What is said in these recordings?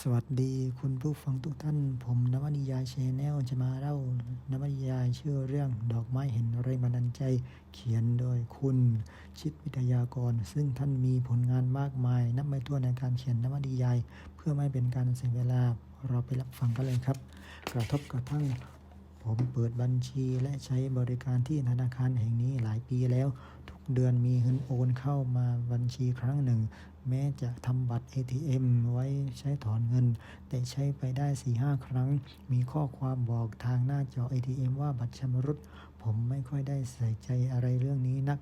สวัสดีคุณผู้ฟังทุกท่าน ผมนวนิยายชแนลจะมาเล่านวนิยายชื่อเรื่องดอกไม้เห็นแรงบันดาลใจ เขียนโดยคุณชิดวิทยากร ซึ่งท่านมีผลงานมากมาย นับไม่ถ้วนในการเขียนนวนิยาย เพื่อไม่เป็นการเสียเวลาเราไปรับฟังกันเลยครับ กระทบกระทั่ง ผมเปิดบัญชีและใช้บริการที่ธนาคารแห่งนี้หลายปีแล้ว เดือนมีเงินโอนเข้ามาบัญชีครั้งหนึ่ง แม้จะทำบัตร ATM ไว้ใช้ถอนเงิน แต่ใช้ไปได้4-5ครั้ง มีข้อความบอกทางหน้าจอ ATM ว่าบัตรชำรุด ผมไม่ค่อยได้ใส่ใจอะไรเรื่องนี้นัก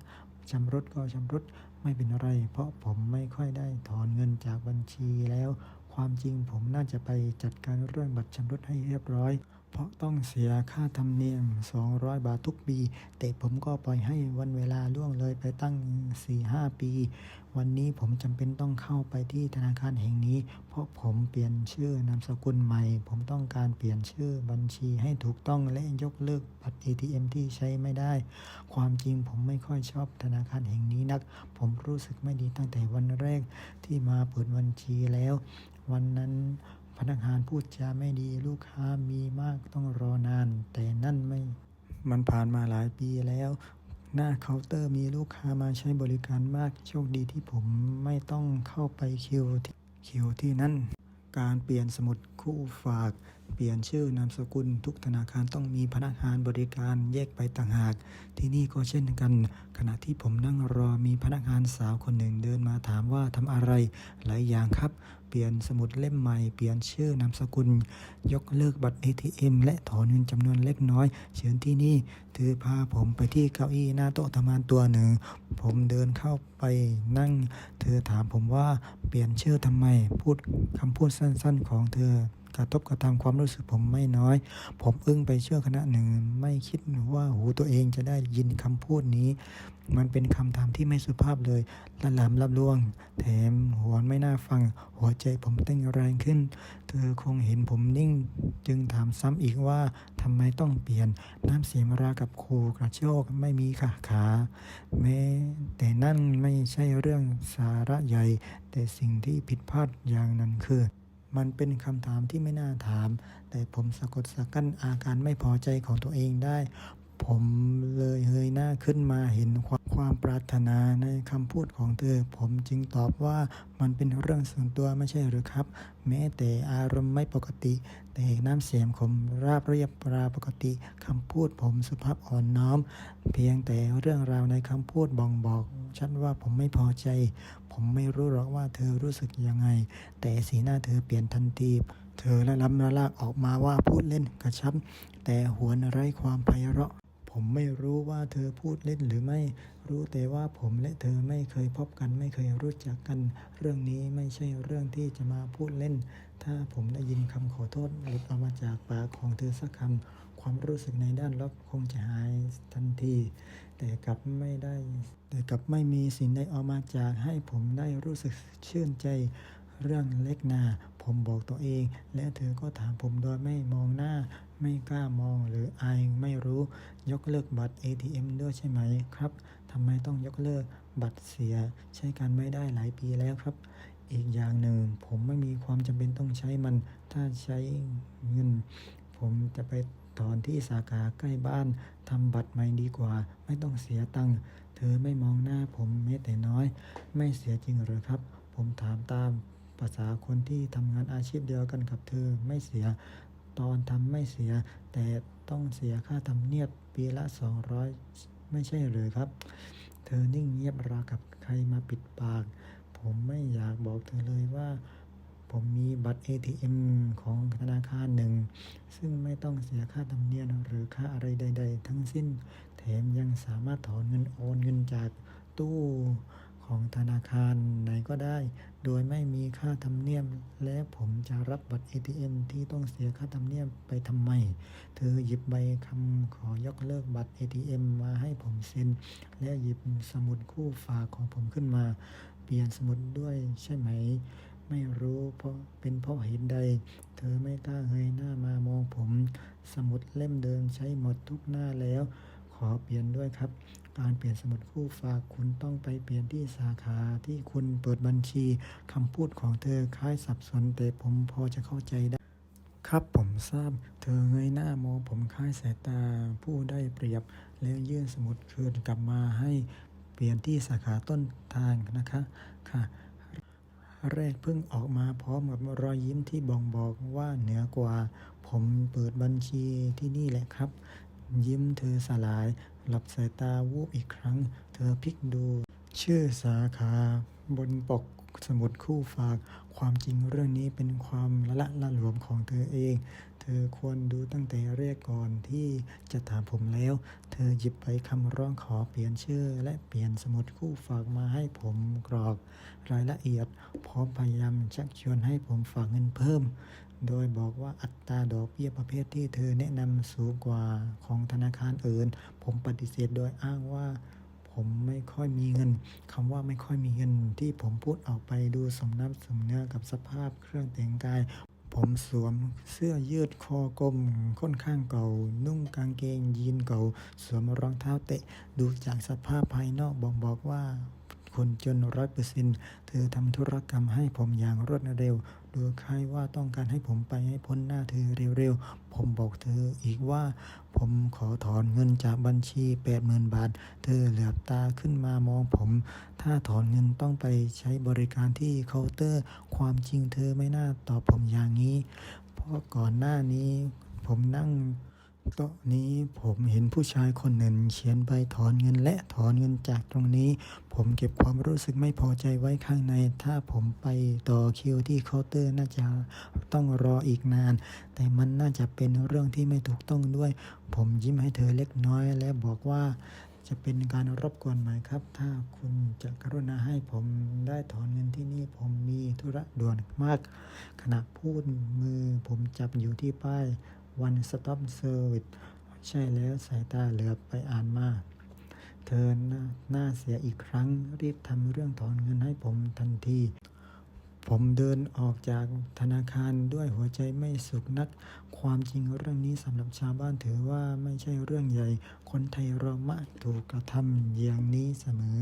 ชำรุดก็ชำรุดไม่เป็นไร เพราะผมไม่ค่อยได้ถอนเงินจากบัญชีแล้ว ความจริงผมน่าจะไปจัดการเรื่องบัตรชำรุดให้เรียบร้อย เพราะต้องเสียค่าธรรมเนียม 200 บาททุกปี แต่ผมก็ปล่อยให้วันเวลาล่วงเลยไปตั้ง 4-5 ปี วันนี้ผมจำเป็นต้องเข้าไปที่ธนาคารแห่งนี้ เพราะผมเปลี่ยนชื่อนามสกุลใหม่ ผมต้องการเปลี่ยนชื่อบัญชีให้ถูกต้องและยกเลิกบัตร ATM ที่ใช้ไม่ได้ ความจริงผมไม่ค่อยชอบธนาคารแห่งนี้นัก ผมรู้สึกไม่ดีตั้งแต่วันแรกที่มาเปิดบัญชีแล้ว วันนั้น พนักงานพูดจาไม่ดีลูกค้ามีมากต้องรอนาน แต่นั่นไม่ มันผ่านมาหลายปีแล้ว หน้าเคาน์เตอร์มีลูกค้ามาใช้บริการมากโชคดีที่ผมไม่ต้องเข้าไปคิวที่คิวที่นั่น การเปลี่ยนสมุดคู่ฝาก เปลี่ยนชื่อนามสกุลทุกธนาคารต้องมีพนักงานบริการแยกไปต่างหาก ที่นี่ก็เช่นกัน ขณะที่ผมนั่งรอมีพนักงานสาวคนหนึ่งเดินมาถามว่าทำอะไรหลายอย่างครับ เปลี่ยนสมุดเล่มใหม่เปลี่ยนชื่อนามสกุล ยกเลิกบัตร ATM และถอนเงินจำนวนเล็กน้อย เชิญที่นี่เธอพาผมไปที่เก้าอี้หน้าโต๊ะทำงานตัวหนึ่ง ผมเดินเข้าไปนั่ง เธอถามผมว่าเปลี่ยนชื่อทำไมพูดคำพูดสั้นๆของเธอ กระทบกระทำความรู้สึกผมไม่น้อย ผมอึ้งไปเชื่อคณะหนึ่ง ไม่คิดว่าหูตัวเองจะได้ยินคำพูดนี้ มันเป็นคำถามที่ไม่สุภาพเลยละลามรับลวง แถมหัวไม่น่าฟัง หัวใจผมเต้นแรงขึ้น เธอคงเห็นผมนิ่ง จึงถามซ้ำอีกว่าทำไมต้องเปลี่ยนน้ำเสียงรากับครูกระโชกไม่มีขาขาแม้แต่นั่นไม่ใช่เรื่องสาระใหญ่ แต่สิ่งที่ผิดพลาดอย่างนั้นคือ มันเป็นคำถามที่ไม่น่าถาม แต่ผมสะกดสะกั้นอาการไม่พอใจของตัวเองได้ ผมเลยเฮยหน้าขึ้นมาเห็นความ ความปรารถนาในคำพูดของเธอ ผมจึงตอบว่ามันเป็นเรื่องส่วนตัวไม่ใช่หรือครับ แม้แต่อารมณ์ไม่ปกติ แต่น้ำเสียงผมราบเรียบราปกติคำพูดผมสุภาพอ่อนน้อม เพียงแต่เรื่องราวในคำพูดบ่งบอกชัดว่าผมไม่พอใจ ผมไม่รู้หรอกว่าเธอรู้สึกยังไง แต่สีหน้าเธอเปลี่ยนทันทีเธอละล้ำละลากออกมาว่าพูดเล่นกระชับ แต่หวนไร้ความไพเราะผมไม่รู้ว่าเธอพูดเล่นหรือไม่ รู้แต่ว่าผมและเธอไม่เคยพบกัน ไม่เคยรู้จักกัน เรื่องนี้ไม่ใช่เรื่องที่จะมาพูดเล่น ถ้าผมได้ยินคำขอโทษหลุดออกมาจากปากของเธอสักคำความรู้สึกในด้านลบคงจะหายทันที แต่กลับไม่ได้ แต่กลับไม่มีสิ่งใดออกมาจากให้ผมได้รู้สึกชื่นใจ เรื่องเล็กนาผมบอกตัวเอง และเธอก็ถามผมโดยไม่มองหน้า ไม่กล้ามองหรืออายไม่รู้ ยกเลิกบัตร ATM ด้วยใช่ไหมครับทำไมต้องยกเลิกบัตรเสีย ใช้กันไม่ได้หลายปีแล้วครับ อีกอย่างหนึ่ง ผมไม่มีความจำเป็นต้องใช้มัน ถ้าใช้เงิน ผมจะไปถอนที่สาขาใกล้บ้านทำบัตรใหม่ดีกว่า ไม่ต้องเสียตังค์เธอไม่มองหน้าผมแม้แต่น้อย ไม่เสียจริงหรือครับ ผมถามตาม ภาษาคนที่ทำงานอาชีพเดียวกันกับเธอไม่เสีย ตอนทำไม่เสีย แต่ต้องเสียค่าทำเนียบปีละ 200 ไม่ใช่หรือครับ เธอนิ่งเงียบราวกับใครมาปิดปาก ผมไม่อยากบอกเธอเลยว่า ผมมีบัตร ATM ของธนาคารหนึ่ง ซึ่งไม่ต้องเสียค่าธรรมเนียมหรือค่าอะไรใด ๆ ทั้งสิ้น แถมยังสามารถถอนเงินโอนเงินจากตู้ของธนาคารไหนก็ได้ โดยไม่มีค่าธรรมเนียม และผมจะรับบัตร ATM ที่ต้องเสียค่าธรรมเนียมไปทำไม เธอหยิบใบคำขอยกเลิกบัตร ATM มาให้ผมเซ็น และหยิบสมุดคู่ฝากของผมขึ้นมา เปลี่ยนสมุดด้วยใช่ไหม ไม่รู้เพราะเป็นเพราะเหตุใด เธอไม่กล้าเงยหน้ามามองผม สมุดเล่มเดิมใช้หมดทุกหน้าแล้ว ขอเปลี่ยนด้วยครับ การเปลี่ยนสมุดคู่ฝากคุณต้องไปเปลี่ยนที่สาขาที่คุณเปิดบัญชีคำพูดของเธอคล้ายสับสนแต่ผมพอจะเข้าใจได้ ครับผมทราบ เธอเงยหน้ามองผมคล้ายสายตาผู้ได้เปรียบ แล้วยื่นสมุดคืนกลับมาให้เปลี่ยนที่สาขาต้นทางนะคะค่ะแรกเพิ่งออกมาพร้อมกับรอยยิ้มที่บ่งบอกว่าเหนือกว่า ผมเปิดบัญชีที่นี่แหละครับ ยิ้มเธอสลาย หลับสายตาวูบอีกครั้ง เธอพลิกดู ชื่อสาขา บนปกสมุดคู่ฝาก ความจริงเรื่องนี้เป็นความละละละหลวมของเธอเอง เธอควรดูตั้งแต่แรกก่อนที่จะถามผมแล้ว เธอหยิบไปคำร้องขอเปลี่ยนชื่อ และเปลี่ยนสมุดคู่ฝากมาให้ผมกรอก รายละเอียด พร้อมพยายามชักชวนให้ผมฝากเงินเพิ่ม โดยบอกว่าอัตราดอกเบี้ยประเภทที่เธอแนะนำสูงกว่าของธนาคารอื่น ผมปฏิเสธโดยอ้างว่า ผมไม่ค่อยมีเงินคำว่าไม่ค่อยมีเงิน ที่ผมพูดออกไปดูสมน้ำสมเนื้อกับสภาพเครื่องแต่งกาย ผมสวมเสื้อยืดคอกลมค่อนข้างเก่า นุ่งกางเกงยีนเก่า สวมรองเท้าเตะ ดูจากสภาพภายนอกบอกบอกว่า คนจนร้อยเปอร์เซ็นต์เธอทำธุรกรรมให้ผมอย่างรวดเร็วดูคล้ายว่าต้องการให้ผมไปให้พ้นหน้าเธอเร็วๆ ผมบอกเธออีกว่า ผมขอถอนเงินจากบัญชี 80,000 บาท เธอเหลือบตาขึ้นมามองผม ถ้าถอนเงินต้องไปใช้บริการที่เคาน์เตอร์ ความจริงเธอไม่น่าตอบผมอย่างนี้ เพราะก่อนหน้านี้ผมนั่ง โต๊ะนี้ผมเห็นผู้ชายคนหนึ่งเขียนใบถอนเงินและถอนเงินจากตรงนี้ ผมเก็บความรู้สึกไม่พอใจไว้ข้างใน ถ้าผมไปต่อคิวที่เคาน์เตอร์น่าจะต้องรออีกนาน แต่มันน่าจะเป็นเรื่องที่ไม่ถูกต้องด้วย ผมยิ้มให้เธอเล็กน้อย และบอกว่าจะเป็นการรบกวนไหมครับ ถ้าคุณจะกรุณาให้ผมได้ถอนเงินที่นี่ ผมมีธุระด่วนมาก ขณะพูดมือผมจับอยู่ที่ป้าย One Stop Service ใช่แล้วสายตาเหลือไปอ่านมาเธอหน้าหน้าเสียอีกครั้ง รีบทำเรื่องถอนเงินให้ผมทันที ผมเดินออกจากธนาคารด้วยหัวใจไม่สุขนัก ความจริงเรื่องนี้สำหรับชาวบ้านถือว่าไม่ใช่เรื่องใหญ่ คนไทยเรามักถูกกระทำอย่างนี้เสมอ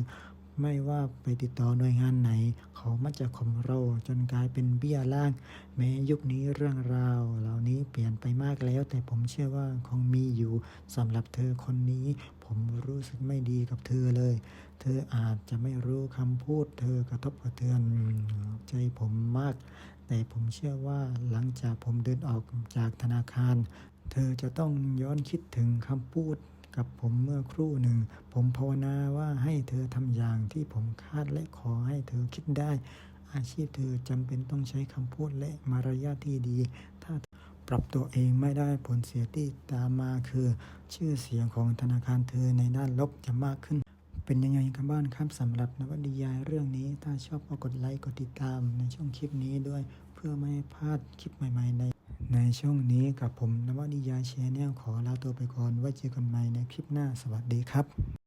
ไม่ว่าไปติดต่อหน่วยงานไหน เขามักจะข่มเราจนกลายเป็นเบี้ยล่าง แม้ยุคนี้เรื่องราว เหล่านี้เปลี่ยนไปมากแล้ว แต่ผมเชื่อว่าคงมีอยู่สำหรับเธอคนนี้ ผมรู้สึกไม่ดีกับเธอเลย เธออาจจะไม่รู้คำพูด เธอกระทบกระเทือนใจผมมาก แต่ผมเชื่อว่าหลังจากผมเดินออกจากธนาคาร เธอจะต้องย้อนคิดถึงคำพูด กับผมเมื่อครู่หนึ่ง ผมภาวนาว่าให้เธอทำอย่างที่ผมคาดและขอให้เธอคิดได้ อาชีพเธอจำเป็นต้องใช้คำพูดและมารยาทที่ดี ถ้าปรับตัวเองไม่ได้ผลเสียที่ตามมาคือ ชื่อเสียงของธนาคารเธอในด้านลบจะมากขึ้น เป็นยังไงกันบ้างครับสำหรับนวนิยายเรื่องนี้ ถ้าชอบก็กดไลค์กดติดตามในช่องคลิปนี้ด้วย เพื่อไม่ให้พลาดคลิปใหม่ ๆ ใน ในช่วงนี้กับผมนวนิยายแชนแนลขอลาตัวไปก่อน ไว้เจอกันใหม่ในคลิปหน้าสวัสดีครับ